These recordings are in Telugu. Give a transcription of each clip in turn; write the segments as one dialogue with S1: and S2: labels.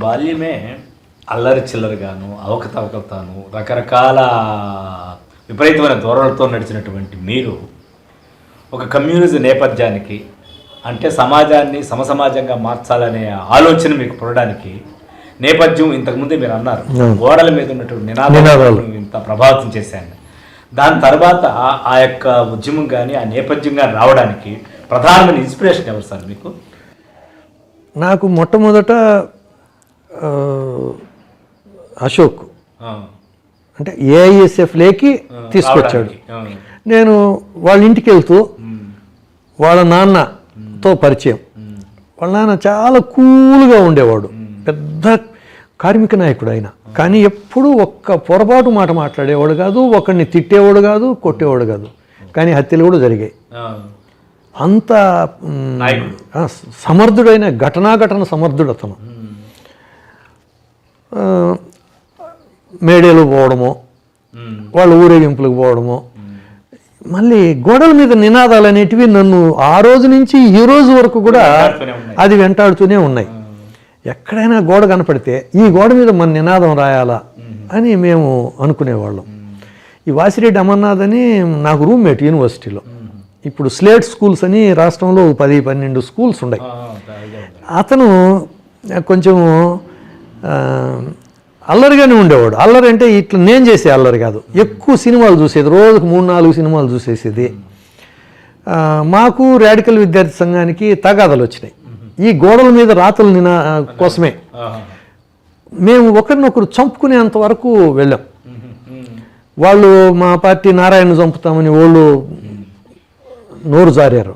S1: బాల్యమే అల్లరి చిల్లరగాను అవకతవకతాను రకరకాల విపరీతమైన ధోరణులతో నడిచినటువంటి మీరు ఒక కమ్యూనిజం నేపథ్యానికి అంటే సమాజాన్ని సమసమాజంగా మార్చాలనే ఆలోచన మీకు పురడానికి నేపథ్యం ఇంతకుముందే మీరు అన్నారు. గోడల మీద ఉన్నటువంటి నినాదాలు. ఇంత ప్రభావితం చేశాను. దాని తర్వాత ఆ- యొక్క ఉద్యమం కానీ ఆ నేపథ్యం కానీ రావడానికి ప్రధానమైన ఇన్స్పిరేషన్ ఎవరు సార్ మీకు?
S2: నాకు మొట్టమొదట అశోక్. అంటే ఏఐఎస్ఎఫ్లేకి తీసుకొచ్చాడు. నేను వాళ్ళ ఇంటికి వెళ్తూ వాళ్ళ నాన్నతో పరిచయం. వాళ్ళ నాన్న చాలా కూల్గా ఉండేవాడు. పెద్ద కార్మిక నాయకుడు ఆయన. కానీ ఎప్పుడూ ఒక్క పొరపాటు మాట మాట్లాడేవాడు కాదు ఒకరిని తిట్టేవాడు కాదు కొట్టేవాడు కాదు. కానీ హత్యలు కూడా జరిగాయి. అంత సమర్థుడైన ఘటనాఘటన సమర్థుడు అతను. మేడేలు పోవడము వాళ్ళ ఊరేగింపులకు పోవడము. మళ్ళీ గోడల మీద నినాదాలు అనేటివి నన్ను ఆ రోజు నుంచి ఈ రోజు వరకు కూడా. అది వెంటాడుతూనే ఉన్నాయి. ఎక్కడైనా గోడ కనపడితే ఈ గోడ మీద మన నినాదం రాయాలా అని మేము అనుకునేవాళ్ళం. ఈ వాసిరెడ్డి అమర్నాథ్ అని నాకు రూమ్మేట్ యూనివర్సిటీలో. ఇప్పుడు స్లేట్ స్కూల్స్ అని రాష్ట్రంలో పది పన్నెండు స్కూల్స్ ఉన్నాయి. అతను కొంచెం ఆ, అల్లరిగానే ఉండేవాడు. అల్లరి అంటే ఇట్లా నేను చేసే అల్లరి కాదు. ఎక్కువ సినిమాలు చూసేది రోజుకు మూడు నాలుగు సినిమాలు చూసేసేది. మాకు రాడికల్ విద్యార్థి సంఘానికి తగాదాలు వచ్చినాయి. ఈ గోడల మీద రాతలు నినా కోసమే. మేము ఒకరినొకరు చంపుకునేంత వరకు వెళ్ళాం. వాళ్ళు మా పార్టీ నారాయణ చంపుతామని వాళ్ళు నోరు జారారు.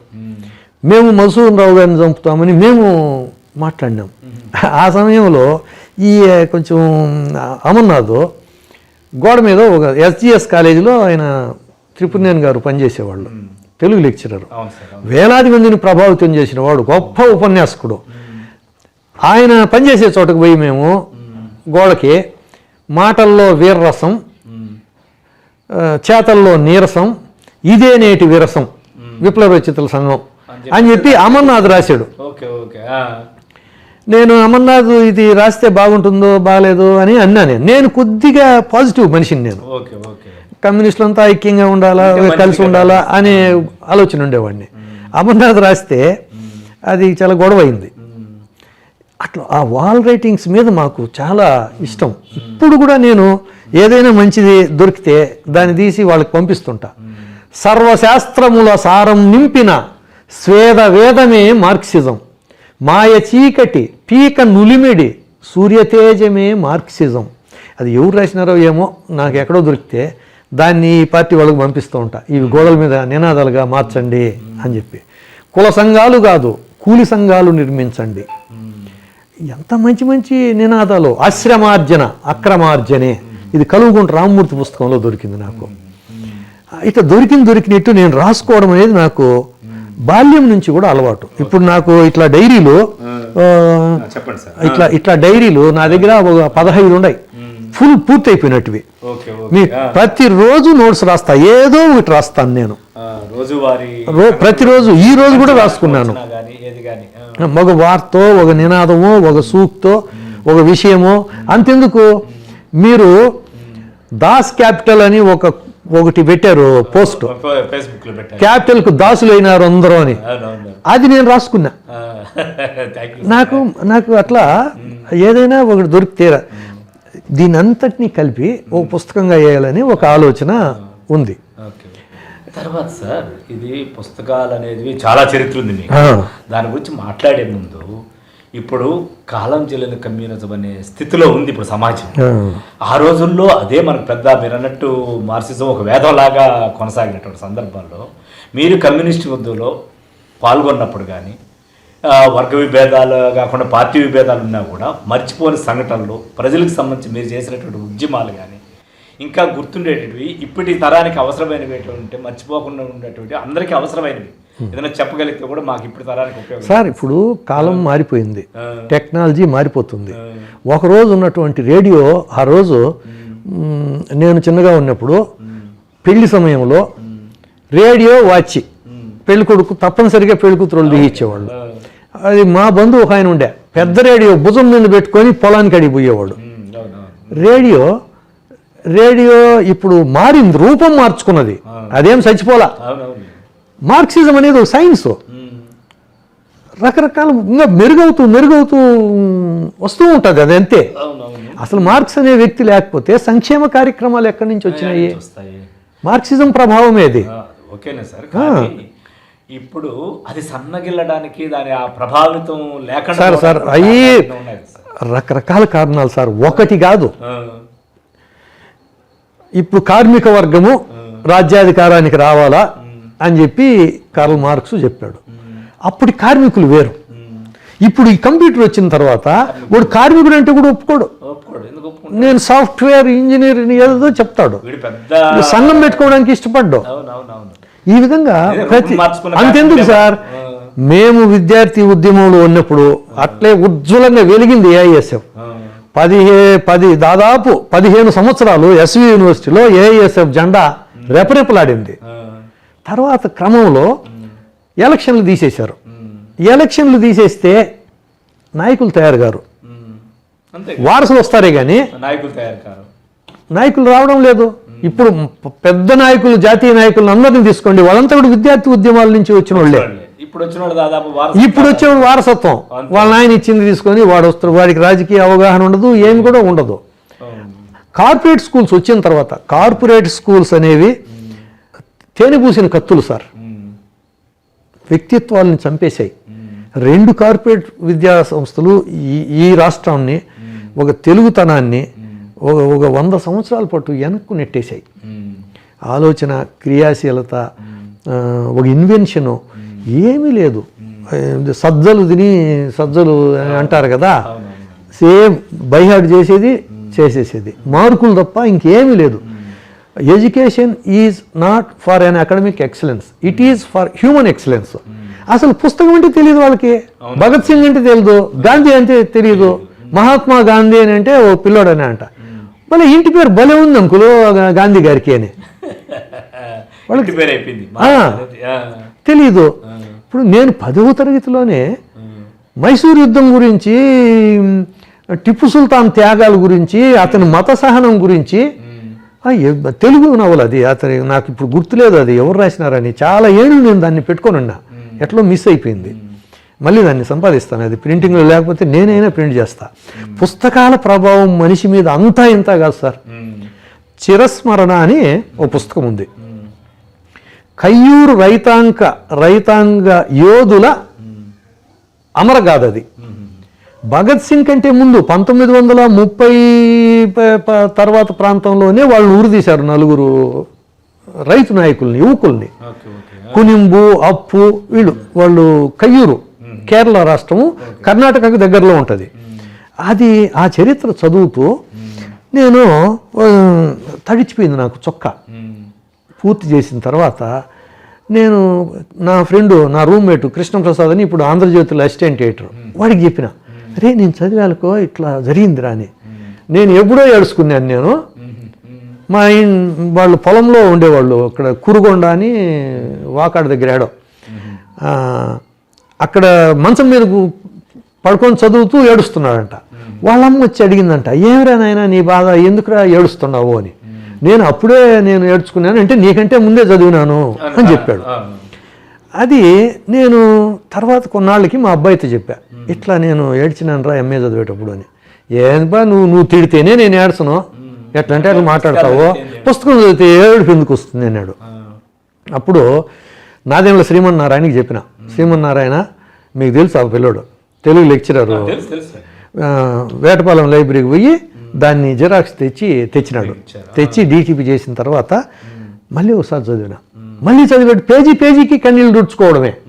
S2: మేము. మధుసూదన్ రావు గారిని చంపుతామని మేము మాట్లాడినాం. ఆ సమయంలో ఈ కొంచెం అమర్నాథ్ గోడ మీద ఒక ఎస్జిఎస్ కాలేజీలో ఆయన త్రిపురనేని గారు పనిచేసేవాళ్ళు. తెలుగు లెక్చరర్. వేలాది మందిని ప్రభావితం చేసిన వాడు గొప్ప ఉపన్యాసకుడు. ఆయన పనిచేసే చోటకు పోయి మేము గోడకి మాటల్లో వీరరసం చేతల్లో నీరసం ఇదే నేటి విరసం విప్లవ రచితల సంఘం అని చెప్పి అమర్నాథ్ రాశాడు. నేను అమర్నాథ్ ఇది రాస్తే బాగుంటుందో బాగాలేదో అని అన్నా నేను. నేను కొద్దిగా పాజిటివ్ మనిషిని నేను.
S1: ఓకే
S2: కమ్యూనిస్టులంతా ఐక్యంగా ఉండాలా కలిసి ఉండాలా అనే ఆలోచన ఉండేవాడిని. అమర్నాథ్ రాస్తే అది చాలా గొడవ అయింది అట్లా ఆ వాల్ రైటింగ్స్ మీద మాకు చాలా ఇష్టం. ఇప్పుడు కూడా నేను ఏదైనా మంచిది దొరికితే దాన్ని తీసి వాళ్ళకి పంపిస్తుంటా. సర్వశాస్త్రముల సారం నింపిన స్వేద వేదమే మార్క్సిజం. మాయ చీకటి పీక నులిమిడి సూర్యతేజమే మార్క్సిజం. అది ఎవరు రాసినారో ఏమో నాకు ఎక్కడో దొరికితే దాన్ని ఈ పార్టీ వాళ్ళకి పంపిస్తూ ఉంటా. ఇవి గోడల మీద నినాదాలుగా మార్చండి అని చెప్పి. కుల సంఘాలు కాదు కూలి సంఘాలు నిర్మించండి. ఎంత మంచి మంచి నినాదాలు. ఆశ్రమార్జన అక్రమార్జనే. ఇది కలుగుకుంట రామమూర్తి పుస్తకంలో దొరికింది నాకు. ఇట్లా దొరికింది దొరికినట్టు నేను రాసుకోవడం అనేది నాకు బాల్యం నుంచి కూడా అలవాటు. ఇప్పుడు నాకు ఇట్లా డైరీలు ఇట్లా ఇట్లా డైరీలు నా దగ్గర ఒక పదహైదు ఉన్నాయి ఫుల్ పూర్తి అయిపోయినట్టువి మీ ప్రతిరోజు నోట్స్ రాస్తా. ఏదో ఒకటి రాస్తాను నేను. ప్రతిరోజు ఈ రోజు కూడా రాసుకున్నాను. ఒక వార్తో ఒక నినాదమో ఒక సూక్తో ఒక విషయమో అంతెందుకు? మీరు దాస్ క్యాపిటల్ అని ఒక ఒకటి పెట్టారు పోస్ట్.
S1: ఫే- ఫేస్బుక్లో పెట్టారు.
S2: క్యాపిటల్కు దాసులైనారు అందరూ అని. అది నేను రాసుకున్నా. నాకు నాకు అట్లా ఏదైనా ఒకటి దొరికితే దీని అంతటినీ కలిపి ఒక పుస్తకంగా వేయాలని ఒక ఆలోచన ఉంది.
S1: తర్వాత సార్ ఇది పుస్తకాలు అనేది చాలా చరిత్ర ఉంది. దాని గురించి మాట్లాడే ముందు ఇప్పుడు కాలం చెల్లిన కమ్యూనిజం అనే స్థితిలో ఉంది ఇప్పుడు సమాజం
S2: ఆ.
S1: రోజుల్లో అదే మనకు పెద్ద మీరు అన్నట్టు మార్క్సిజం ఒక వేదంలాగా కొనసాగినటువంటి సందర్భాల్లో మీరు కమ్యూనిస్ట్ యుద్ధంలో పాల్గొన్నప్పుడు కానీ వర్గ విభేదాలు కాకుండా పార్టీ విభేదాలు ఉన్నా కూడా మర్చిపోని సంఘటనలు ప్రజలకు సంబంధించి మీరు చేసినటువంటి ఉద్యమాలు కానీ ఇంకా గుర్తుండేటివి ఇప్పటి తరానికి అవసరమైనవి ఉంటే మర్చిపోకుండా ఉండేటువంటి అందరికీ అవసరమైనవి ఏదైనా చెప్పగలిగితే కూడా మాకు ఇప్పుడు తరానికి ఉపయోగం.
S2: సార్ ఇప్పుడు కాలం మారిపోయింది. టెక్నాలజీ మారిపోతుంది. ఒకరోజు ఉన్నటువంటి రేడియో ఆ రోజు నేను చిన్నగా ఉన్నప్పుడు పెళ్ళి సమయంలో రేడియో వాచి పెళ్ళి కొడుకు తప్పనిసరిగా పెళ్ళి కూతురు బిగించేవాళ్ళు అది మా బంధువు ఒక ఆయన ఉండే పెద్ద రేడియో భుజం మీద పెట్టుకొని పొలానికి అడిగి పోయేవాడు
S1: ఉమ్, అవునవును
S2: రేడియో రేడియో ఇప్పుడు మారింది రూపం మార్చుకున్నది. అదేం చచ్చిపోలా. మార్క్సిజం అనేది ఒక సైన్స్. రకరకాల ఇంకా మెరుగవుతూ మెరుగవుతూ వస్తూ ఉంటుంది అది అంతే. అసలు మార్క్స్ అనే వ్యక్తి లేకపోతే సంక్షేమ కార్యక్రమాలు ఎక్కడి నుంచి వచ్చినాయి? మార్క్సిజం ప్రభావమే అది
S1: ఓకేనే సార్ ఇప్పుడు అది సన్నగిల్లడానికి దాని ఆ ప్రభావితం లేకుండా
S2: సార్, సార్, అయ్యి-. రకరకాల కారణాలు సార్. ఒకటి కాదు. ఇప్పుడు కార్మిక వర్గము రాజ్యాధికారానికి రావాలా? అని చెప్పి కార్ల్ మార్క్స్ చెప్పాడు. అప్పటి కార్మికులు వేరు. ఇప్పుడు ఈ కంప్యూటర్ వచ్చిన తర్వాత వాడు కార్మికుడు అంటే కూడా ఒప్పుకోడు. నేను సాఫ్ట్వేర్ ఇంజనీర్ ఏదో చెప్తాడు. సంఘం పెట్టుకోవడానికి
S1: అవునవునవును.
S2: ఈ విధంగా ప్రతి అంతెందుకు. సార్? మేము విద్యార్థి ఉద్యమంలో ఉన్నప్పుడు అట్లే ఉజ్వలంగా వెలిగింది ఏఐఎస్ఎఫ్ పదిహే పది దాదాపు పదిహేను సంవత్సరాలు ఎస్వి యూనివర్సిటీలో ఏఐఎస్ఎఫ్ జెండా రెపరెపలాడింది. తర్వాత క్రమంలో ఎలక్షన్లు తీసేశారు. ఎలక్షన్లు తీసేస్తే నాయకులు తయారు గారు.
S1: అంతే
S2: వారసులు వస్తారే కానీ
S1: నాయకులు తయారు కారు
S2: నాయకులు రావడం లేదు. ఇప్పుడు పెద్ద నాయకులు జాతీయ నాయకులను అందరినీ తీసుకోండి. వాళ్ళంతా కూడా విద్యార్థి ఉద్యమాల నుంచి వచ్చిన వాళ్ళే.
S1: ఇప్పుడు
S2: ఇప్పుడు వచ్చే వారసత్వం. వాళ్ళ నాయన ఇచ్చింది తీసుకొని వాడు వస్తారు వాడికి రాజకీయ అవగాహన ఉండదు ఏమి కూడా ఉండదు. కార్పొరేట్ స్కూల్స్ వచ్చిన తర్వాత కార్పొరేట్ స్కూల్స్ అనేవి తేనెపూసిన కత్తులు సార్. వ్యక్తిత్వాలను చంపేశాయి. రెండు కార్పొరేట్ విద్యా సంస్థలు ఈ ఈ రాష్ట్రాన్ని ఒక తెలుగుతనాన్ని ఒక ఒక వంద సంవత్సరాల పాటు వెనక్కు నెట్టేశాయి. ఆలోచన క్రియాశీలత ఒక ఇన్వెన్షను ఏమీ లేదు. సజ్జలు తిని సజ్జలు అని అంటారు కదా. సేమ్ బైహార్డ్ చేసేది చేసేసేది. మార్కులు తప్ప ఇంకేమీ లేదు. Education is not for an academic excellence it is for human excellence అసలు పుస్తకం అంటే తెలియదు వాళ్ళకి. భగత్ సింగ్ అంటే తెలియదు. గాంధీ అంటే తెలియదు. మహాత్మా గాంధీ అని అంటే ఓ పిల్లోడని అంట. మళ్ళీ ఇంటి పేరు భలే ఉంది అంకులు గాంధీ గారికి అని.
S1: వాళ్ళకి
S2: తెలీదు. ఇప్పుడు నేను పదవ తరగతిలోనే మైసూర్ యుద్ధం గురించి టిప్పు సుల్తాన్ త్యాగాల గురించి అతని మత సహనం గురించి తెలుగు నవల అది అతని నాకు ఇప్పుడు గుర్తులేదు అది ఎవరు రాసినారని చాలా ఏళ్ళు నేను దాన్ని పెట్టుకొని ఉన్నా. ఎట్లా మిస్ అయిపోయింది. మళ్ళీ దాన్ని సంపాదిస్తాను. అది ప్రింటింగ్లో లేకపోతే నేనైనా ప్రింట్ చేస్తా. పుస్తకాల ప్రభావం మనిషి మీద అంతా ఇంత కాదు సార్. చిరస్మరణ అని ఓ పుస్తకం ఉంది. కయ్యూరు రైతాంక రైతాంగ యోధుల అమరగాథ అది. భగత్ సింగ్ కంటే ముందు పంతొమ్మిది వందల ముప్పై తర్వాత ప్రాంతంలోనే వాళ్ళు ఊరు తీశారు నలుగురు రైతు నాయకుల్ని యువకుల్ని. కునింబు అప్పు వీళ్ళు వాళ్ళు కయ్యూరు కేరళ రాష్ట్రము కర్ణాటకకు దగ్గరలో ఉంటుంది. అది ఆ చరిత్ర చదువుతూ నేను తడిచిపోయింది నాకు చొక్కా. పూర్తి చేసిన తర్వాత నేను నా ఫ్రెండ్ నా రూమ్మేట్ కృష్ణప్రసాద్ అని ఇప్పుడు ఆంధ్రజ్యోతిలో అసిస్టెంట్ ఎడిటర్. వాడికి చెప్పిన అరే నేను చదివాలకో ఇట్లా జరిగిందిరా అని. నేను ఎప్పుడో ఏడుచుకున్నాను నేను. మా వాళ్ళు పొలంలో ఉండేవాళ్ళు అక్కడ కురుగొండ అని వాకాడు దగ్గర ఏడో. అక్కడ మంచం మీద పడుకొని చదువుతూ ఏడుస్తున్నాడంట. వాళ్ళమ్మ వచ్చి అడిగిందంట ఏమిరా నాయన నీ బాధ ఎందుకురా ఏడుస్తున్నావు? అని. నేను అప్పుడే నేను ఏడ్చుకున్నాను అంటే నీకంటే ముందే చదివినాను అని చెప్పాడు. అది నేను తర్వాత కొన్నాళ్ళకి మా అబ్బాయితో చెప్పా. ఇట్లా నేను ఏడ్చినాను రా ఎంఏ చదివేటప్పుడు అని. ఏంపా నువ్వు నువ్వు తిడితేనే నేను ఏడ్చను. ఎట్లా అంటే అట్లా మాట్లాడతావు? పుస్తకం చదివితే ఏడుపు ఎందుకు వస్తుంది అన్నాడు. అప్పుడు నాదేంలో శ్రీమన్నారాయణకి చెప్పిన. శ్రీమన్నారాయణ మీకు తెలుసు ఆ పిల్లోడు. తెలుగు లెక్చరరు. వేటపాలెం లైబ్రరీకి పోయి దాన్ని జిరాక్స్ తెచ్చి తెచ్చినాడు. తెచ్చి డీటీపీ చేసిన తర్వాత మళ్ళీ ఒకసారి చదివిన. మళ్ళీ చదివాడు. పేజీ పేజీకి కన్నీళ్ళు దుడుచుకోవడమే
S1: ఉమ్,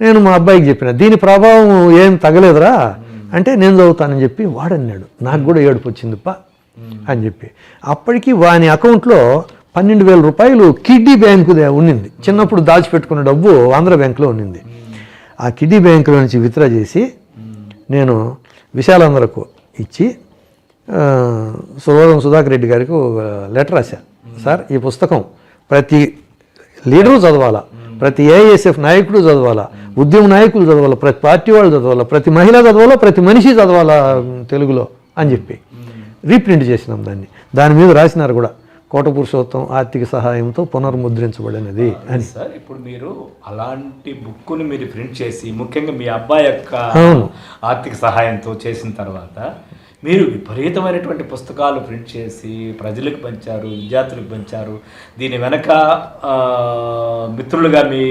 S2: నేను మా అబ్బాయికి చెప్పిన దీని ప్రభావం ఏం తగలేదురా? అంటే నేను చదువుతానని చెప్పి వాడన్నాడు. నాకు కూడా ఏడుపు వచ్చిందిప్ప అని చెప్పి. అప్పటికి వాని అకౌంట్లో పన్నెండు వేల రూపాయలు కిడ్నీ బ్యాంకు ఉండింది చిన్నప్పుడు దాచిపెట్టుకున్న డబ్బు ఆంధ్ర బ్యాంకులో ఉన్నింది. ఆ కిడ్నీ బ్యాంకులో నుంచి విత్డ్రా చేసి నేను విశాలాంధ్రకు ఇచ్చి సురవరం సుధాకర్ రెడ్డి గారికి లెటర్ రాశా. సార్ ఈ పుస్తకం ప్రతి లీడరు చదవాలా? ప్రతి ఏఐఎస్ఎఫ్ నాయకుడు చదవాలా? ఉద్యమ నాయకులు చదవాలా? ప్రతి పార్టీ వాళ్ళు చదవాలా? ప్రతి మహిళ చదవాలా? ప్రతి మనిషి చదవాలా తెలుగులో? అని చెప్పి రీప్రింట్ చేసినాం దాన్ని. దాని మీద రాసినారు కూడా. కోట పురుషోత్తం ఆర్థిక సహాయంతో పునర్ముద్రించబడినది అని.
S1: సార్ ఇప్పుడు మీరు అలాంటి బుక్కుని మీరు ప్రింట్ చేసి ముఖ్యంగా మీ అబ్బాయి యొక్క. ఆర్థిక సహాయంతో చేసిన తర్వాత మీరు విపరీతమైనటువంటి పుస్తకాలు ప్రింట్ చేసి ప్రజలకు పంచారు విద్యార్థులకు పంచారు. దీని వెనక మిత్రులుగా మీ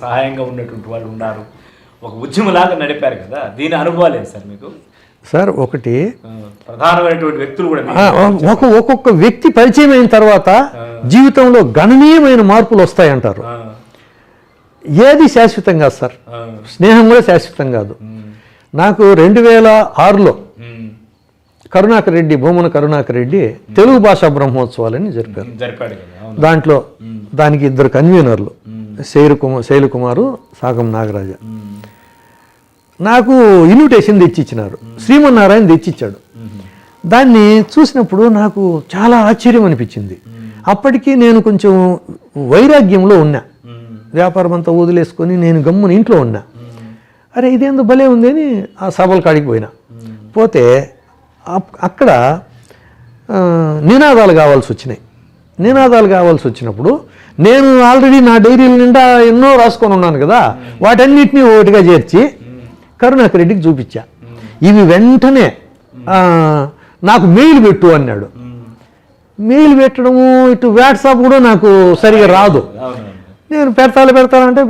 S1: సహాయంగా ఉన్నటువంటి వాళ్ళు ఉన్నారు. ఒక ఉద్యమలాగా నడిపారు కదా? దీని అనుభవాలు ఏంటి సార్ మీకు?
S2: సార్ ఒకటి
S1: ప్రధానమైనటువంటి వ్యక్తులు కూడా
S2: ఒక ఒక్కొక్క వ్యక్తి పరిచయం అయిన తర్వాత జీవితంలో గణనీయమైన మార్పులు వస్తాయంటారు. ఏది శాశ్వతం కాదు సార్. స్నేహం కూడా శాశ్వతం కాదు. నాకు రెండు వేల ఆరులో కరుణాకర్ రెడ్డి భూమన కరుణాకర్ రెడ్డి తెలుగు భాషా బ్రహ్మోత్సవాలని జరిపారు. దాంట్లో దానికి ఇద్దరు కన్వీనర్లు శైలు కుమార్ శైలు కుమారు సాగం నాగరాజ. నాకు ఇన్విటేషన్ తెచ్చిచ్చినారు. శ్రీమన్నారాయణ తెచ్చిచ్చాడు. దాన్ని చూసినప్పుడు నాకు చాలా ఆశ్చర్యం అనిపించింది. అప్పటికి నేను కొంచెం వైరాగ్యంలో ఉన్నా. వ్యాపారం అంతా వదిలేసుకొని నేను గమ్మున ఇంట్లో ఉన్నా. అరే ఇదేందో భలే ఉంది అని ఆ సభల కాడికి పోయినా. పోతే అక్కడ నినాదాలు కావాల్సి వచ్చినాయి. నినాదాలు కావాల్సి వచ్చినప్పుడు నేను ఆల్రెడీ నా డైరీల నిండా ఎన్నో రాసుకొని ఉన్నాను కదా వాటన్నిటిని ఒకటిగా చేర్చి కరుణాకర్ రెడ్డికి చూపించా. ఇవి వెంటనే నాకు మెయిల్ పెట్టు అన్నాడు. మెయిల్ పెట్టడము ఇటు వాట్సాప్ కూడా నాకు సరిగా రాదు. నేను పెడతాను పెడతానంటే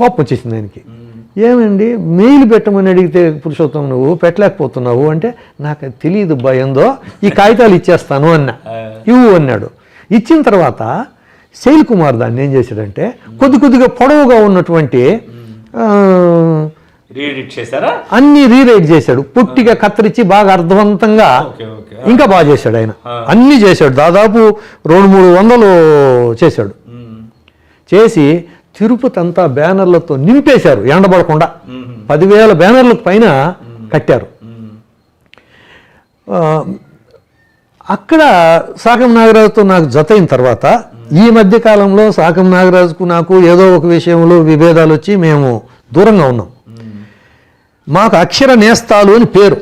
S2: కోపం వచ్చేసింది ఆయనకి. ఏమండి మెయిల్ పెట్టమని అడిగితే పురుషోత్తం నువ్వు పెట్టలేకపోతున్నావు అంటే నాకు తెలియదు భయందో ఈ కాగితాలు ఇచ్చేస్తాను అన్నా. ఇవ్వు అన్నాడు. ఇచ్చిన తర్వాత శైల్ కుమార్ దాన్ని ఏం చేశాడంటే కొద్ది కొద్దిగా పొడవుగా ఉన్నటువంటి
S1: రీఎడిట్ చేశారా?
S2: అన్ని రీరైట్ చేశాడు. పుట్టిగా కత్తిరించి బాగా అర్థవంతంగా ఇంకా బాగా చేశాడు ఆయన. అన్ని చేశాడు. దాదాపు రెండు మూడు వందలు చేశాడు. చేసి తిరుపతి అంతా బ్యానర్లతో నింపేశారు ఎండబడకుండా. పదివేల బ్యానర్లకు పైన కట్టారు. అక్కడ సాకం నాగరాజుతో నాకు జత అయిన తర్వాత ఈ మధ్య కాలంలో సాకం నాగరాజుకు నాకు ఏదో ఒక విషయంలో విభేదాలు వచ్చి మేము దూరంగా ఉన్నాం. మాకు అక్షర నేస్తాలు అని పేరు.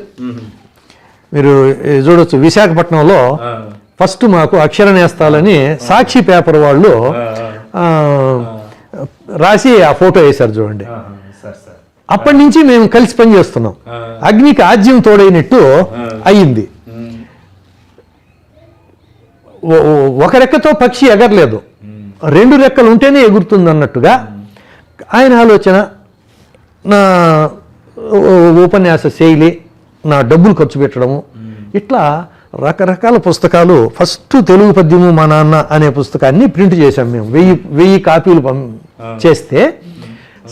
S2: మీరు చూడొచ్చు విశాఖపట్నంలో ఫస్ట్ మాకు అక్షర నేస్తాలని సాక్షి పేపర్ వాళ్ళు రాసి ఆ ఫోటో వేశారు చూడండి. అప్పటి నుంచి మేము కలిసి పనిచేస్తున్నాం అగ్నికి ఆజ్యం తోడైనట్టు అయ్యింది. ఒక రెక్కతో పక్షి ఎగరలేదు. రెండు రెక్కలు ఉంటేనే ఎగురుతుంది అన్నట్టుగా ఆయన ఆలోచన నా ఉపన్యాస శైలి నా డబ్బులు ఖర్చు పెట్టడము ఇట్లా రకరకాల పుస్తకాలు. ఫస్ట్ తెలుగు పద్యము మా నాన్న అనే పుస్తకాన్ని ప్రింట్ చేశాం మేము. వెయ్యి వెయ్యి కాపీలు పం చేస్తే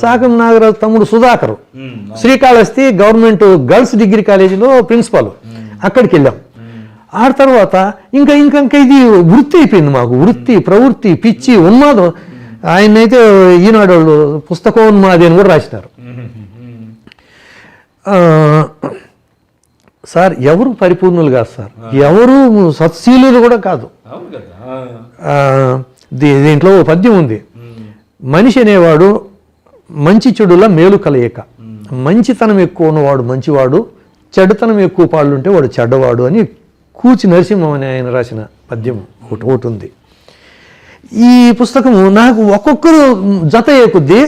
S2: సాగం నాగరాజు తమ్ముడు Sudhakar Srikalahasti government girls degree కాలేజీలో ప్రిన్సిపాల్. అక్కడికి వెళ్ళాం ఆ తర్వాత ఇంకా ఇంకా ఇంకా ఇది వృత్తి అయిపోయింది మాకు. వృత్తి ప్రవృత్తి పిచ్చి ఉన్మాదం. ఆయన అయితే ఈనాడు వాళ్ళు పుస్తకోన్మాది అని కూడా రాసినారు. సార్ ఎవరు పరిపూర్ణులు కాదు సార్. ఎవరు సత్శీలులు కూడా కాదు. దీంట్లో ఓ పద్యం ఉంది. మనిషి అనేవాడు మంచి చెడుల మేలు కలయిక. మంచితనం ఎక్కువ ఉన్నవాడు మంచివాడు చెడుతనం ఎక్కువ పాళ్ళుంటే వాడు చెడ్డవాడు అని కూచి నరసింహం అని ఆయన రాసిన పద్యం ఒకటి ఒకటి ఉంది. ఈ పుస్తకము నాకు ఒక్కొక్కరు జత కొద్దీ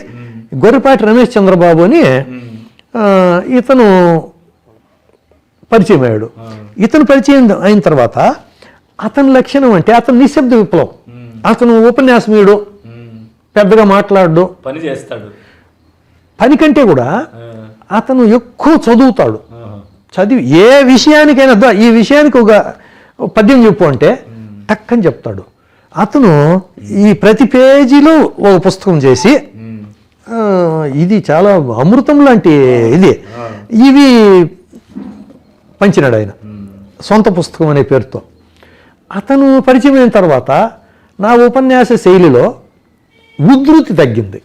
S2: గొర్రెపాటి రమేష్ చంద్రబాబు అని ఇతను పరిచయం అయ్యాడు. ఇతను పరిచయం అయిన తర్వాత అతని లక్షణం అంటే అతను నిశ్శబ్ద విప్లవం. అతను ఉపన్యాసమీయుడు పెద్దగా మాట్లాడు.
S1: పని చేస్తాడు.
S2: పని కంటే కూడా అతను ఎక్కువ చదువుతాడు. చదివి ఏ విషయానికైనా ఈ విషయానికి ఒక పద్యం చెప్పు అంటే టక్కని చెప్తాడు. అతను ఈ ప్రతి పేజీలో ఒక పుస్తకం చేసి ఇది చాలా అమృతం లాంటి ఇది. ఇవి పంచినాడు ఆయన సొంత పుస్తకం అనే పేరుతో. అతను పరిచయం అయిన తర్వాత నా ఉపన్యాస శైలిలో ఉధృతి తగ్గింది.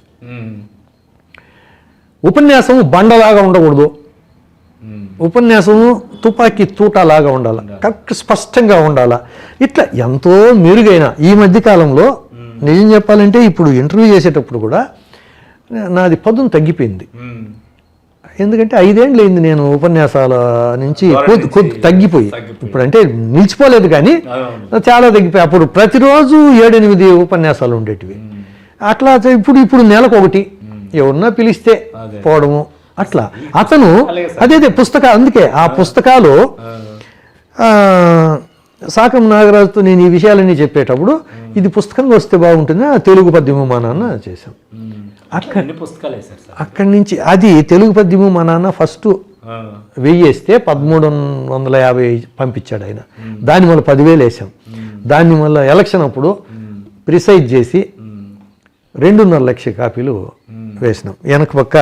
S2: ఉపన్యాసం బండలాగా ఉండకూడదు.
S1: ఉమ్,
S2: ఉపన్యాసము తుపాకీ తూటాలాగా ఉండాలి. కరెక్ట్ స్పష్టంగా ఉండాలా. ఇట్లా ఎంతో మెరుగైన ఈ మధ్య కాలంలో నిజం చెప్పాలంటే ఇప్పుడు ఇంటర్వ్యూ చేసేటప్పుడు కూడా నాది పదును తగ్గిపోయింది. ఎందుకంటే ఐదేండ్లు అయింది నేను ఉపన్యాసాల నుంచి కొద్ది తగ్గిపోయి. ఇప్పుడు అంటే నిలిచిపోలేదు కానీ. చాలా తగ్గిపోయి. అప్పుడు ప్రతిరోజు ఏడెనిమిది ఉపన్యాసాలు ఉండేటివి. అట్లా ఇప్పుడు ఇప్పుడు నెలకు ఒకటి. ఎవరన్నా పిలిస్తే. పోవడము. అట్లా. అతను. అదే అదే పుస్తక అందుకే ఆ పుస్తకాలు సాకం నాగరాజుతో నేను ఈ విషయాలన్నీ చెప్పేటప్పుడు ఇది పుస్తకంగా వస్తే బాగుంటుంది ఆ తెలుగు పద్యము మా నాన్న చేశాం.
S1: సార్?
S2: అక్కడి నుంచి అది తెలుగు పద్యము మా నాన్న ఫస్ట్ వెయ్యేస్తే పదమూడు వందల యాభై పంపించాడు ఆయన. దాని వల్ల పదివేలు వేసాం దాన్ని మళ్ళీ ఎలక్షన్ అప్పుడు ప్రిసైజ్ చేసి. రెండున్నర లక్ష కాపీలు వేసినాం. వెనక పక్క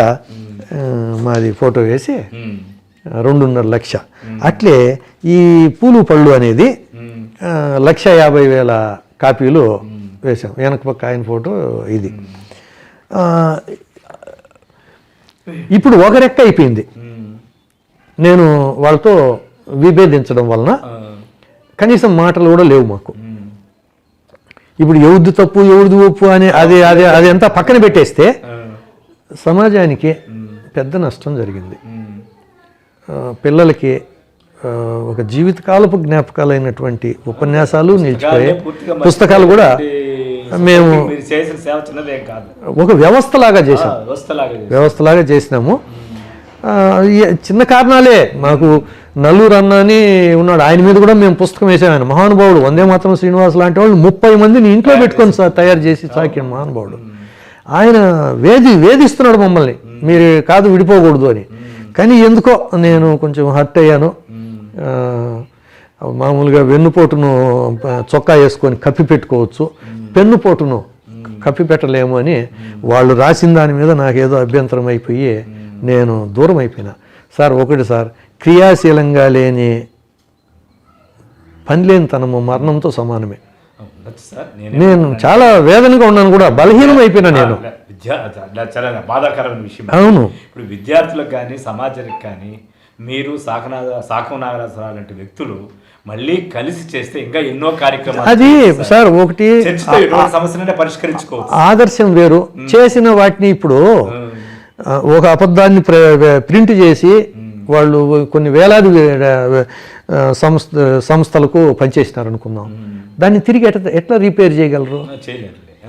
S2: మాది ఫోటో వేసి. రెండున్నర లక్ష. అట్లే ఈ పూలు పళ్ళు అనేది లక్ష యాభై వేల కాపీలు వేసాం వెనక పక్క ఆయన ఫోటో ఇది. ఇప్పుడు ఒక రెక్క అయిపోయింది. నేను వాళ్ళతో విభేదించడం వలన కనీసం మాటలు కూడా లేవు మాకు. ఇప్పుడు ఎవరిది తప్పు ఎవరిది ఒప్పు అని అది అది అది అంతా పక్కన పెట్టేస్తే సమాజానికి పెద్ద నష్టం జరిగింది. పిల్లలకి ఒక జీవితకాలపు జ్ఞాపకాలైనటువంటి ఉపన్యాసాలు నిలిచిపోయాయి. పుస్తకాలు కూడా మేము ఒక వ్యవస్థలాగా చేసాం
S1: వ్యవస్థలాగా
S2: చేసినాము. చిన్న కారణాలే మాకు నల్లూరు అన్న అని ఉన్నాడు. ఆయన మీద కూడా మేము పుస్తకం వేసాం ఆయన మహానుభావుడు వందే మాత్రం శ్రీనివాస్ లాంటి వాళ్ళు ముప్పై మందిని ఇంట్లో పెట్టుకొని సా- తయారు చేసి సాకిన మహానుభావుడు. ఆయన వేది వేధిస్తున్నాడు మమ్మల్ని. మీరు కాదు విడిపోకూడదు అని. కానీ ఎందుకో నేను కొంచెం హర్ట్ అయ్యాను. మామూలుగా వెన్నుపోటును చొక్కా వేసుకొని కప్పి పెట్టుకోవచ్చు. పెన్నుపోటును కప్పి పెట్టలేము అని వాళ్ళు రాసిన దాని మీద నాకేదో అభ్యంతరం అయిపోయి నేను దూరం అయిపోయినా. సార్ ఒకటి సార్ క్రియాశీలంగా లేని పని లేనితనము మరణంతో సమానమే.
S1: నేనే
S2: చాలా వేదనగా ఉన్నాను కూడా బలహీనం అయిపోయినా నేను
S1: చాలా బాధాకరమైన విషయం.
S2: అవును.
S1: ఇప్పుడు విద్యార్థులకు కానీ సమాజానికి కానీ మీరు సాకనాథ సాకం నాగరాజరావు లాంటి వ్యక్తులు మళ్ళీ కలిసి చేస్తే ఇంకా ఎన్నో కార్యక్రమాలు
S2: అది సార్ ఒకటి
S1: సమస్యలైనా పరిష్కరించుకోవచ్చు.
S2: ఆదర్శం వేరు. చేసిన వాటిని ఇప్పుడు ఒక అబద్ధాన్ని ప్ర- ప్రింట్ చేసి వాళ్ళు కొన్ని వేలాది సంస్థ సంస్థలకు పనిచేసినారు అనుకుందాం. దాన్ని తిరిగి ఎట్లా ఎట్లా రిపేర్ చేయగలరు?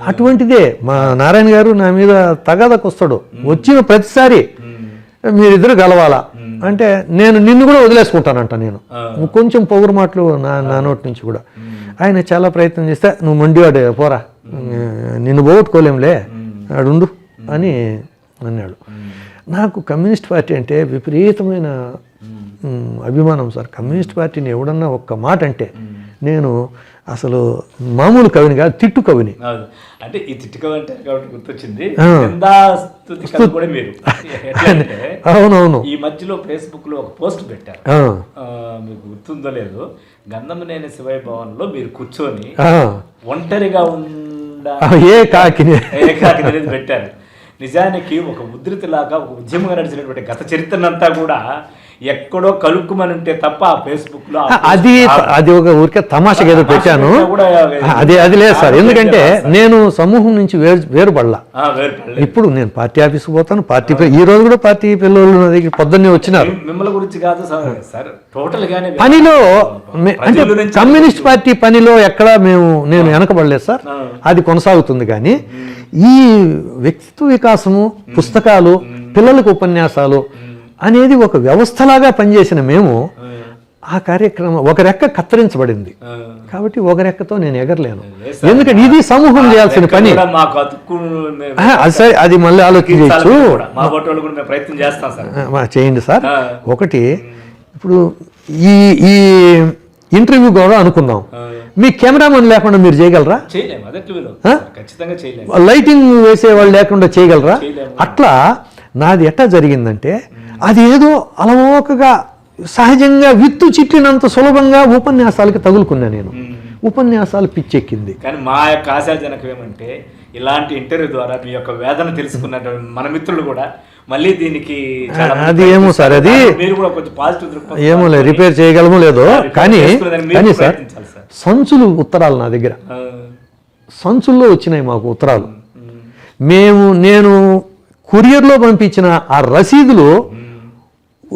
S2: అటువంటిదే. మా నారాయణ గారు నా మీద తగాదకొస్తాడు వచ్చిన ప్రతిసారి మీరిద్దరు గలవాలా? అంటే నేను నిన్ను కూడా వదిలేసుకుంటానంట నేను. కొంచెం పొగురు మాటలు నా నా నోటి నుంచి కూడా. ఆయన చాలా ప్రయత్నం చేస్తే నువ్వు మొండివాడే పోరా. నిన్ను పోగొట్టుకోలేంలే ఆడుండు. అని అన్నాడు. నాకు కమ్యూనిస్ట్ పార్టీ అంటే విపరీతమైన అభిమానం సార్. కమ్యూనిస్ట్ పార్టీని ఎవడన్నా ఒక్క మాట అంటే నేను అసలు మామూలు కవిని కాదు తిట్టు కవిని.
S1: అంటే ఈ తిట్టుక అంటే కాబట్టి గుర్తొచ్చింది. కవి
S2: అవునవును.
S1: ఈ మధ్యలో ఫేస్బుక్లో ఒక పోస్ట్ పెట్టారు. మీకు గుర్తుందో లేదో గంధమనేని శివయ్య భవన్లో మీరు కూర్చొని ఒంటరిగా ఉండ
S2: ఏ కాకిని.
S1: ఏకాకి అనేది పెట్టారు. నిజానికి ఒక ఉధృతిలాగా ఒక ఉద్యమంగా నడిచినటువంటి గత చరిత్రనంతా కూడా ఎక్కడో కలుక్కుమని ఉంటే తప్ప ఆ ఫేస్బుక్లో
S2: అది అది ఒక ఊరికే తమాషగా ఏదో పెట్టాను. అది అది లేదు సార్. ఎందుకంటే నేను సమూహం నుంచి వేరు వేరుపడలా. ఇప్పుడు నేను పార్టీ ఆఫీస్కి పోతాను. పార్టీ ఈ రోజు కూడా పార్టీ పిల్లలు నా దగ్గర పొద్దున్నే వచ్చినారు.
S1: మిమ్- మిమ్మల్ని గురించి కాదు సార్. సార్ టోటల్ గానే
S2: పనిలో అంటే కమ్యూనిస్ట్ పార్టీ పనిలో ఎక్కడ మేము నేను వెనకబడలేదు సార్. అది కొనసాగుతుంది కానీ ఈ వ్యక్తిత్వ వికాసము పుస్తకాలు పిల్లలకు ఉపన్యాసాలు అనేది ఒక వ్యవస్థలాగా పనిచేసిన మేము ఆ. కార్యక్రమం ఒక రెక్క కత్తిరించబడింది. కాబట్టి ఒక రెక్కతో నేను ఎగరలేను. ఎందుకంటే ఇది సమూహం చేయాల్సిన పని. సరే అది మళ్ళీ ఆలోచించవచ్చు
S1: కూడా. మా బొట్టోళ్ళు కూడా మేము ప్రయత్నం చేస్తాం సార్.
S2: ఆ, మా చేయండి సార్. ఒకటి ఇప్పుడు ఈ ఈ ఇంటర్వ్యూ కూడా అనుకుందాం. మీ కెమెరామన్ లేకుండా మీరు చేయగలరా? లైటింగ్ వేసే వాళ్ళు లేకుండా చేయగలరా. అట్లా నాది ఎట్లా జరిగిందంటే అది ఏదో అలవోకగా సహజంగా విత్తు చిట్టినంత సులభంగా ఉపన్యాసాలకి తగులుకున్నా నేను. ఉపన్యాసాలు పిచ్చెక్కింది.
S1: కానీ మా యొక్క ఆశాజనకం ఏమంటే ఇలాంటి ఇంటర్వ్యూ ద్వారా మీ యొక్క వేదన తెలుసుకున్నటువంటి మన మిత్రులు కూడా మళ్ళీ దీనికి
S2: అది ఏమో సార్, అది-.
S1: మీరు కూడా కొంచెం పాజిటివ్ దృక్పథం
S2: ఏమో లేదు రిపేర్ చేయగలమో లేదో కానీ సార్ సంచులు ఉత్తరాలు నా దగ్గర. సంచుల్లో వచ్చినాయి మాకు ఉత్తరాలు. మేము. నేను కొరియర్లో పంపించిన ఆ రసీదులు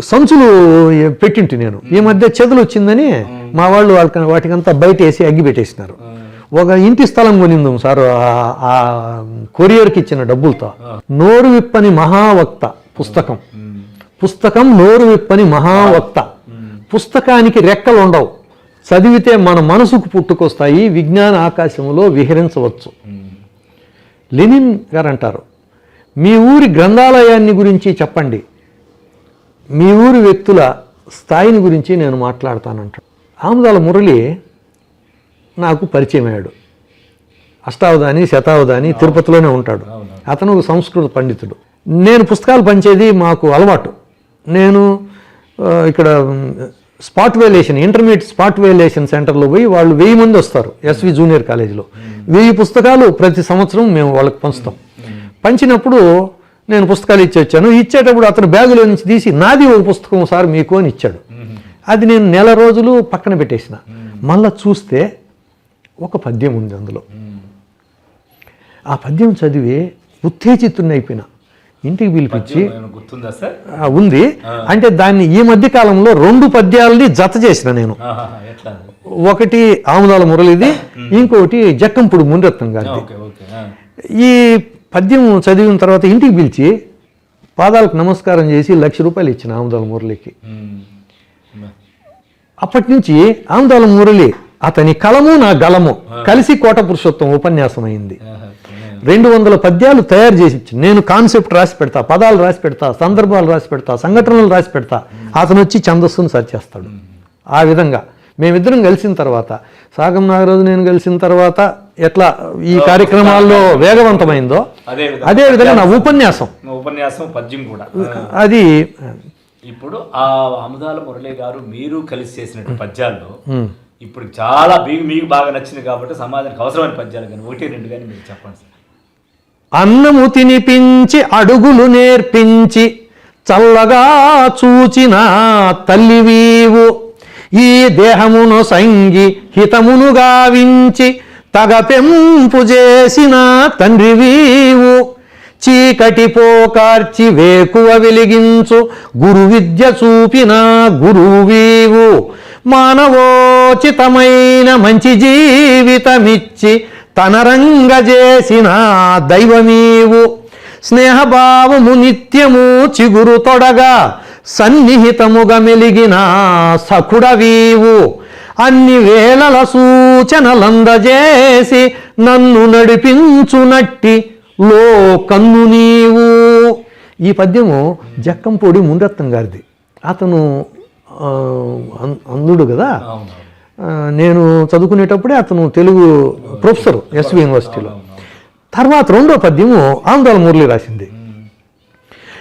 S2: సంచులు పెట్టింటి నేను. ఈ మధ్య చెదలు వచ్చిందని మా వాళ్ళు వాళ్ళకి వాటికంతా బయట వేసి అగ్గి పెట్టేసినారు. ఒక ఇంటి స్థలం కొనిందాం సార్ ఆ- కొరియర్కి ఇచ్చిన డబ్బులతో. నోరు విప్పని మహావక్త పుస్తకం. పుస్తకం నోరు విప్పని మహావక్త. పుస్తకానికి రెక్కలు ఉండవు చదివితే మన మనసుకు పుట్టుకొస్తాయి విజ్ఞాన ఆకాశంలో విహరించవచ్చు. లెనిన్ గారు అంటారు మీ ఊరి గ్రంథాలయాన్ని గురించి చెప్పండి. మీ ఊరి వ్యక్తుల స్థాయిని గురించి నేను మాట్లాడతానంట ఆముదాల మురళి నాకు పరిచయం అయ్యాడు అష్టావధాని శతావధాని తిరుపతిలోనే ఉంటాడు. అతను ఒక సంస్కృత పండితుడు. నేను పుస్తకాలు పంచేది మాకు అలవాటు. నేను ఇక్కడ spot valuation intermediate spot valuation సెంటర్లో పోయి వాళ్ళు వెయ్యి మంది వస్తారు ఎస్వి జూనియర్ కాలేజీలో. వెయ్యి పుస్తకాలు ప్రతి సంవత్సరం మేము వాళ్ళకి పంచుతాం. పంచినప్పుడు నేను పుస్తకాలు ఇచ్చి వచ్చాను. ఇచ్చేటప్పుడు అతను బ్యాగులో నుంచి తీసి నాది ఒక పుస్తకం సార్ మీకు అని ఇచ్చాడు. అది నేను నెల రోజులు పక్కన పెట్టేసిన. మళ్ళా చూస్తే ఒక పద్యం ఉంది అందులో. ఆ పద్యం చదివి ఉత్తేజితుడిని అయిపోయినా. ఇంటికి పిలిపించి ఉంది. అంటే దాన్ని ఈ మధ్య కాలంలో రెండు పద్యాలని జత చేసిన నేను? ఒకటి ఆముదాల మురళిది ఇంకొకటి జక్కంపుడు మునిరత్నం గారిది.
S1: ఆ.
S2: ఈ పద్యం చదివిన తర్వాత ఇంటికి పిలిచి పాదాలకు నమస్కారం చేసి లక్ష రూపాయలు ఇచ్చిన ఆముదాల మురళికి. అప్పటి నుంచి ఆముదాల మురళి అతని కలము నా గలము కలిసి కోట పురుషోత్తం ఉపన్యాసం అయింది రెండు వందల పద్యాలు తయారు చేసి ఇచ్చింది నేను కాన్సెప్ట్ రాసి పెడతా పదాలు రాసి పెడతా సందర్భాలు రాసి పెడతా సంఘటనలు రాసి పెడతా. అతను వచ్చి ఛందస్సును సరి చేస్తాడు. ఆ విధంగా మేమిద్దరం కలిసిన తర్వాత సాగం నాగరాజు నేను కలిసిన తర్వాత ఎట్లా ఈ కార్యక్రమాల్లో వేగవంతమైందో
S1: అదే విధంగా
S2: నా ఉపన్యాసం.
S1: ఉపన్యాసం. పద్యం కూడా.
S2: అది
S1: ఇప్పుడు ఆ అముదాల మురళి గారు మీరు కలిసి చేసినట్టు పద్యాల్లో ఇప్పుడు చాలా మీకు మీకు బాగా నచ్చింది కాబట్టి సమాజానికి అవసరమైన పద్యాలు కానీ ఒకటి రెండు కానీ మీరు చెప్పండి సార్.
S2: అన్నము తినిపించి అడుగులు నేర్పించి చల్లగా చూచిన తల్లివీవు ఈ దేహమును సంగి హితమును గావించి తగ పెంపు చేసిన తండ్రివీవు చీకటి పోకార్చి వేకువ వెలిగించు గురు విద్య చూపిన గురువీవు మానవోచితమైన మంచి జీవితమిచ్చి తనరంగ చేసిన దైవమీవు. స్నేహభావము నిత్యము చిగురు తొడగా సన్నిహితముగా మెలిగిన సఖుడవీవు అన్ని వేళల సూచనలందజేసి నన్ను నడిపించునట్టి లో కన్ను నీవు. ఈ పద్యము జక్కంపొడి ముండత్తం గారిది. అతను ఆ, అం- అంధుడు కదా? నేను చదువుకునేటప్పుడే అతను తెలుగు ప్రొఫెసర్ ఎస్వి యూనివర్సిటీలో. తర్వాత రెండో పద్యము ఆందోళన మురళి రాసింది.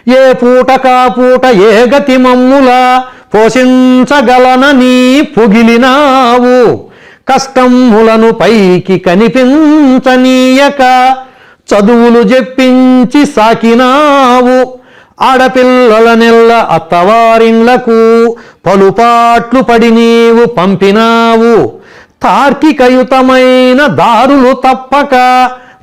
S2: ఏ పూట కాపూట ఏ గతి మమ్ముల పోషించగలనని పుగిలినావు. కష్టములను పైకి కనిపించనీయక చదువులు చెప్పించి సాకినావు. ఆడపిల్లల నెల్ల అత్తవారిండ్లకు పలుపాట్లు పడి నీవు పంపినావు. తార్కికయుతమైన దారులు తప్పక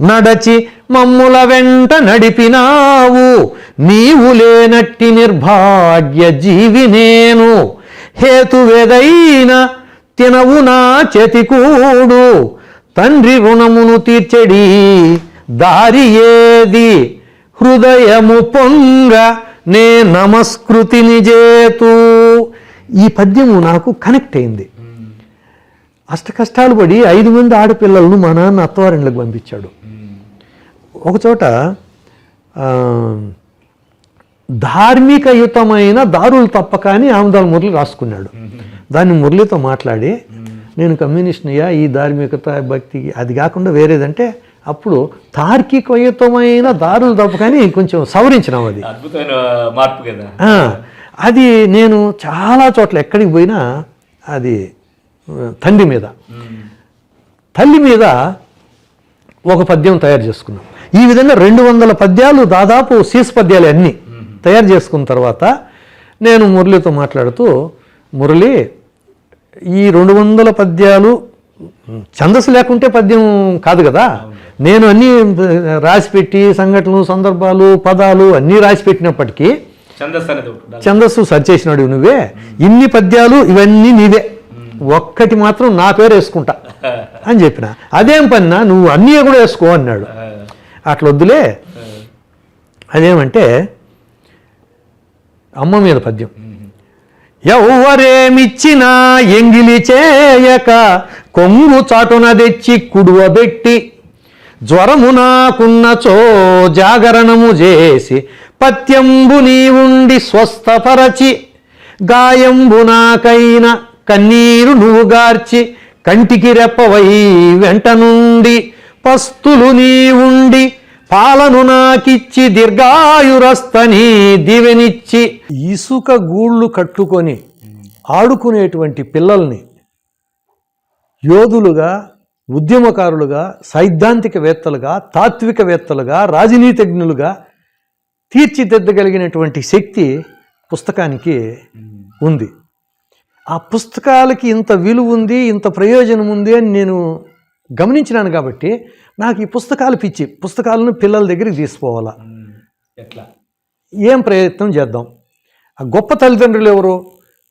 S2: నడచి మమ్ముల వెంట నడిపినావు. నీవు లేనట్టి నిర్భాగ్య జీవి నేను. హేతువేదైన తినవు నా చేతికూడు. తండ్రి రుణమును తీర్చెడి దారి ఏది? హృదయము పొంగ నే నమస్కృతిని చేతు. ఈ పద్యము నాకు కనెక్ట్ అయింది. అష్ట కష్టాలు పడి ఐదు మంది ఆడపిల్లలను మా నాన్న అత్తవారిండ్లకు పంపించాడు. ఒకచోట ఆ, ధార్మికయుతమైన దారులు తప్పక అని ఆముదాల మురళి రాసుకున్నాడు. దాన్ని మురళితో మాట్లాడి నేను కమ్యూనిస్ట్నియా ఈ ధార్మికత భక్తి అది కాకుండా వేరేదంటే అప్పుడు తార్కికయుతమైన దారులు తప్పకని కొంచెం సవరించినాం అది.
S1: అద్భుతమైన మార్పు కదా.
S2: అది నేను చాలా చోట్ల ఎక్కడికి పోయినా అది తండ్రి మీద. తల్లి మీద ఒక పద్యం తయారు చేసుకున్నాం. ఈ విధంగా రెండు వందల పద్యాలు దాదాపు శీస్ పద్యాలు అన్నీ తయారు చేసుకున్న తర్వాత నేను మురళితో మాట్లాడుతూ మురళి ఈ రెండు వందల పద్యాలు ఛందస్సు లేకుంటే పద్యం కాదు కదా. నేను అన్నీ రాసిపెట్టి సంఘటనలు సందర్భాలు పదాలు అన్నీ రాసిపెట్టినప్పటికీ
S1: ఛందస్సు అనేది ఒకటి ఉండాలి.
S2: ఛందస్సు సర్చ్ చేసినాడు నువ్వే. ఇన్ని పద్యాలు ఇవన్నీ నీవే. ఒక్కటి మాత్రం నా పేరు వేసుకుంటా అని చెప్పిన. అదేం పన్నా? నువ్వు అన్నీ కూడా వేసుకో అన్నాడు. అట్లా వద్దులే అదేమంటే అమ్మ మీద పద్యం. ఎవ్వరేమిచ్చినా ఎంగిలి చేయక కొంగు చాటున తెచ్చి కుడువబెట్టి జ్వరము నాకున్నచో జాగరణము చేసి పత్యంబు నీవుండి స్వస్థపరచి గాయంబు నాకైన కన్నీరు నువ్వు గార్చి కంటికి రెప్పవై వెంట నుండి పస్తులు నీవుండి పాలను నాకిచ్చి దీర్ఘాయురస్తని దివెనిచ్చి ఇసుక గూళ్ళు కట్టుకొని ఆడుకునేటువంటి పిల్లల్ని యోధులుగా ఉద్యమకారులుగా సైద్ధాంతికవేత్తలుగా తాత్వికవేత్తలుగా రాజనీతిజ్ఞులుగా తీర్చిదిద్దగలిగినటువంటి శక్తి పుస్తకానికి ఉంది. ఆ పుస్తకాలకి ఇంత విలువ ఉంది ఇంత ప్రయోజనం ఉంది అని నేను గమనించినాను కాబట్టి నాకు ఈ పుస్తకాలు పిచ్చి. పుస్తకాలను పిల్లల దగ్గరికి తీసుకోవాలా?
S1: ఎట్లా?
S2: ఏం ప్రయత్నం చేద్దాం? ఆ గొప్ప తల్లిదండ్రులు ఎవరు?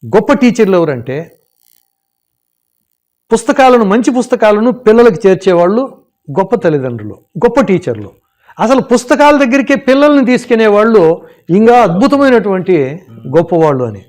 S2: గొప్ప టీచర్లు ఎవరంటే పుస్తకాలను మంచి పుస్తకాలను పిల్లలకు చేర్చేవాళ్ళు గొప్ప తల్లిదండ్రులు గొప్ప టీచర్లు. అసలు పుస్తకాల దగ్గరికే పిల్లల్ని తీసుకునే వాళ్ళు ఇంకా అద్భుతమైనటువంటి గొప్పవాళ్ళు అని.